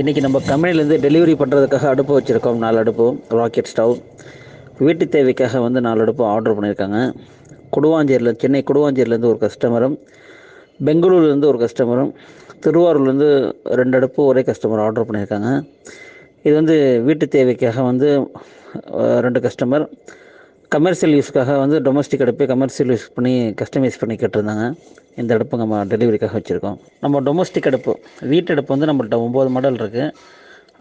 இன்றைக்கி நம்ம கம்பெனிலேருந்து டெலிவரி பண்ணுறதுக்காக அடுப்பு வச்சுருக்கோம் நாலு அடுப்பு ராக்கெட் ஸ்டவ் வீட்டு தேவைக்காக வந்து நாலு அடுப்பு ஆர்டர் பண்ணியிருக்காங்க. குடுவாஞ்சேரியில் சென்னை குடுவாஞ்சேரியிலேருந்து ஒரு கஸ்டமரும் பெங்களூர்லேருந்து ஒரு கஸ்டமரும் திருவாரூர்லேருந்து ரெண்டு அடுப்பு ஒரே கஸ்டமர் ஆர்டர் பண்ணியிருக்காங்க. இது வந்து வீட்டு தேவைக்காக வந்து ரெண்டு கஸ்டமர் கமர்ஷியல் யூஸ்க்காக வந்து டொமஸ்டிக் அடுப்பே கமர்ஷியல் யூஸ் பண்ணி கஸ்டமைஸ் பண்ணி கேட்டிருந்தாங்க. இந்த அடுப்பு நம்ம டெலிவரிக்காக வச்சுருக்கோம். நம்ம டொமஸ்டிக் அடுப்பு வீட்டு அடுப்பு வந்து நம்மள்ட்ட ஒம்பது மாடல் இருக்குது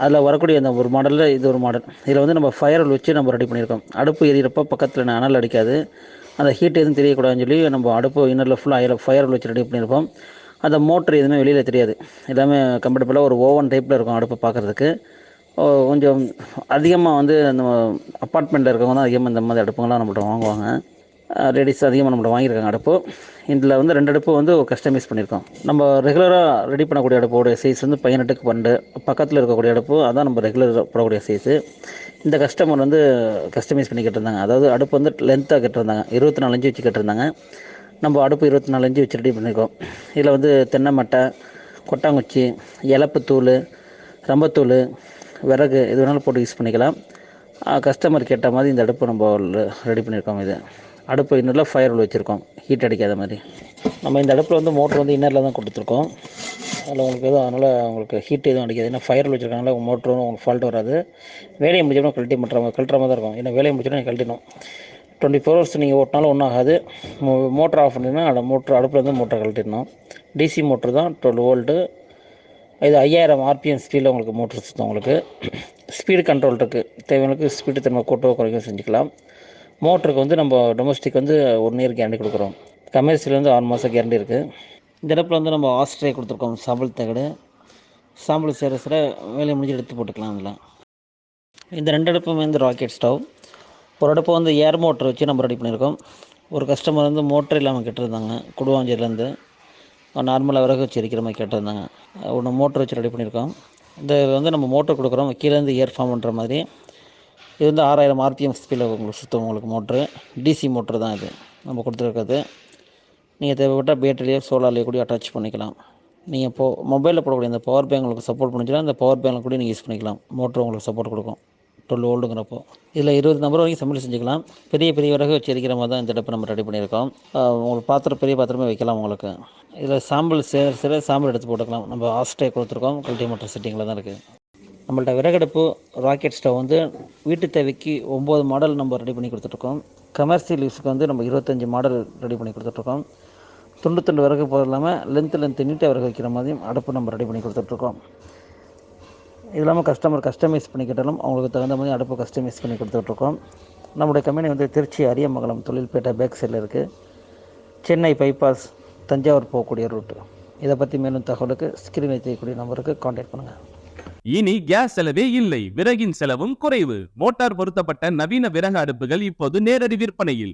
அதில் வரக்கூடிய அந்த ஒரு மாடலில் இது ஒரு மாடல் இதில் வந்து நம்ம ஃபயர் வச்சு நம்ம ரெடி பண்ணியிருக்கோம். அடுப்பு எரியிறப்போ பக்கத்தில் அனல் அடிக்காது. அந்த ஹீட் எதுவும் தெரியக்கூடாதுன்னு சொல்லி நம்ம அடுப்பு இன்னரில் ஃபுல்லாக ஆயில் ஃபயர் வச்சு ரெடி பண்ணியிருப்போம் அந்த மோட்ரு எதுவுமே வெளியில் தெரியாது. எல்லாமே கம்ஃபர்டபுளாக ஒரு ஓவன் டைப்பில் இருக்கும் அடுப்பு பார்க்குறதுக்கு கொஞ்சம் அதிகமாக வந்து நம்ம அப்பார்ட்மெண்ட்டில் இருக்கவங்க தான் அதிகமாக இந்த மாதிரி அடுப்புங்கள்லாம் நம்மள்ட்ட வாங்குவாங்க. லேடிஸ் அதிகமாக நம்மள்ட்ட வாங்கியிருக்காங்க அடுப்பு. இதில் வந்து ரெண்டு அடுப்பு வந்து கஸ்டமைஸ் பண்ணியிருக்கோம். நம்ம ரெகுலராக ரெடி பண்ணக்கூடிய அடுப்போடைய சைஸ் வந்து பதினெட்டுக்கு பன்னெண்டு. பக்கத்தில் இருக்கக்கூடிய அடுப்பு அதான் நம்ம ரெகுலர் போடக்கூடிய சைஸு இந்த கஸ்டமர் வந்து கஸ்டமைஸ் பண்ணி கேட்டிருந்தாங்க. அதாவது அடுப்பு வந்து லென்த்தாக கேட்டிருந்தாங்க. இருபத்தி நாலு இன்ச்சு வச்சு கேட்டிருந்தாங்க. நம்ம அடுப்பு இருபத்தி நாலு இன்ச்சு வச்சு ரெடி பண்ணியிருக்கோம். இதில் வந்து தென்னை மட்டை கொட்டாங்குச்சி இலப்புத்தூள் ரம்பத்தூள் விறகு எது வேணாலும் போட்டு யூஸ் பண்ணிக்கலாம். கஸ்டமர் கேட்ட மாதிரி இந்த அடுப்பு நம்ம ரெடி பண்ணியிருக்கோம் இது. அடுப்பு இன்னரில் ஃபயர் உள்ள வச்சுருக்கோம். ஹீட் அடிக்காத மாதிரி. நம்ம இந்த அடுப்பில் வந்து மோட்ரு வந்து இன்னரில் தான் கொடுத்துருக்கோம். அதில் உங்களுக்கு எதுவும் அதனால் உங்களுக்கு ஹீட் எதுவும் அடிக்காது. ஏன்னா ஃபயர் வச்சுருக்காங்களா மோட்டரும் உங்களுக்கு ஃபால்ட் வராது. வேலையை முடிச்சோம்னா கழட்டி பண்ணுற கழட்டுற மாதிரி தான் இருக்கும். ஏன்னா வேலையை முடிச்சோன்னா நீங்கள் கழட்டிடணும். டுவெண்ட்டி ஃபோர் ஹவர்ஸ் நீங்கள் ஓட்டினாலும் ஒன்றும் ஆகாது மோட்டர் ஆஃப் பண்ணிங்கன்னா அந்த மோட்டர் அடுப்பில் இருந்து மோட்டர் கழட்டிடணும். டிசி மோட்ரு தான் டுவெல் வோல்ட்டு இது ஐயாயிரம் ஆர்பிஎம் ஸ்பீடில் உங்களுக்கு மோட்டர் சுத்தம் உங்களுக்கு. ஸ்பீடு கண்ட்ரோல் இருக்குது தேவையானக்கு ஸ்பீடு தன்மை கூட்டவோ குறைக்க செஞ்சுக்கலாம். மோட்டருக்கு வந்து நம்ம டொமஸ்டிக் வந்து ஒன் இயர் கேரண்டி கொடுக்குறோம். கமர்ஷியல் வந்து ஆறு மாதம் கேரண்டி இருக்குது இந்த இடத்துல வந்து நம்ம ஆஸ்ட்ரே கொடுத்துருக்கோம். சாம்பல் தகடு. சாம்பல் சேர சேர வேலையை முடிஞ்சு எடுத்து போட்டுக்கலாம் அதில் இந்த ரெண்டு அடுப்புமே வந்து ராக்கெட் ஸ்டவ் ஒரு அடுப்பு வந்து ஏர் மோட்டர் வச்சு நம்ம ரெடி பண்ணியிருக்கோம். ஒரு கஸ்டமர் வந்து மோட்டர் இல்லாமல் கெட்டிருந்தாங்க. குடுவாஞ்சேரிலேருந்து நார்மலாக விறகு வச்சு எரிக்கிற மாதிரி கேட்டிருந்தாங்க. ஒன்று மோட்டர் வச்சு ரெடி பண்ணியிருக்கோம் இந்த வந்து நம்ம மோட்டர் கொடுக்குறோம். கீழேருந்து ஏர் ஃபார்ம் பண்ணுற மாதிரி. இது வந்து ஆறாயிரம் ஆர்பிஎம் ஸ்பீடில் உங்களுக்கு சுத்தம் உங்களுக்கு மோட்ரு டிசி மோட்ரு தான் இது. நம்ம கொடுத்துருக்கிறது. நீங்கள் தேவைப்பட்டால் பேட்டரியோ சோலார்லேயோ கூட அட்டாச் பண்ணிக்கலாம். நீங்கள் இப்போ மொபைலில் போடக்கூடிய அந்த பவர் பேங்க் உங்களுக்கு சப்போர்ட் பண்ணிச்சுன்னா அந்த பவர் பேங்கில் கூட நீங்கள் யூஸ் பண்ணிக்கலாம். மோட்ரு உங்களுக்கு சப்போர்ட் கொடுக்கும். டுவெல் ஓல்டுங்கிறப்போ. இதில் இருபது நம்பர் வரைக்கும் சமையல் செஞ்சுக்கலாம். பெரிய பெரிய விறகு வச்சு எரிக்கிற மாதிரி தான் இந்த அடுப்பு நம்ம ரெடி பண்ணியிருக்கோம். உங்களுக்கு பாத்திரம் பெரிய பாத்திரமே வைக்கலாம் உங்களுக்கு. இதில் சாம்பல் சே சேர சாம்பல் எடுத்து போட்டுக்கலாம். நம்ம ஆஸ்டே கொடுத்துருக்கோம். கல்டி மோட்டர் செட்டிங்கில் தான் இருக்குது நம்மள்ட்ட விறகடுப்பு ராக்கெட் ஸ்டவ் வந்து வீட்டு தேவைக்கு ஒம்பது மாடல் நம்ம ரெடி பண்ணி கொடுத்துட்ருக்கோம். கமர்ஷியல் யூஸுக்கு வந்து நம்ம இருபத்தஞ்சி மாடல் ரெடி பண்ணி கொடுத்துட்ருக்கோம். துண்டு துண்டு விறகு போக இல்லாமல் லென்த்து லென்த்து நீட்டாக விறகு வைக்கிற மாதிரியும் அடுப்பு நம்ம ரெடி பண்ணி கொடுத்துட்ருக்கோம். இது இல்லாமல் கஸ்டமர் கஸ்டமைஸ் பண்ணி கேட்டாலும் அவங்களுக்கு தகுந்த மாதிரி அடுப்பு கஸ்டமைஸ் பண்ணி கொடுத்துட்ருக்கோம். நம்முடைய கம்பெனி வந்து திருச்சி அரியமங்கலம் தொழில்பேட்டை பேக் சைடில் இருக்குது சென்னை பைபாஸ் தஞ்சாவூர் போகக்கூடிய ரூட்டு இதை பற்றி மேலும் தகவலுக்கு ஸ்க்ரீனில் தெரியக்கூடிய நம்பருக்கு காண்டாக்ட் பண்ணுங்கள் இனி கேஸ் செலவே இல்லை. விறகின் செலவும் குறைவு. மோட்டார் பொருத்தப்பட்ட நவீன விறகு அடுப்புகள் இப்போது நேரடி விற்பனையில்.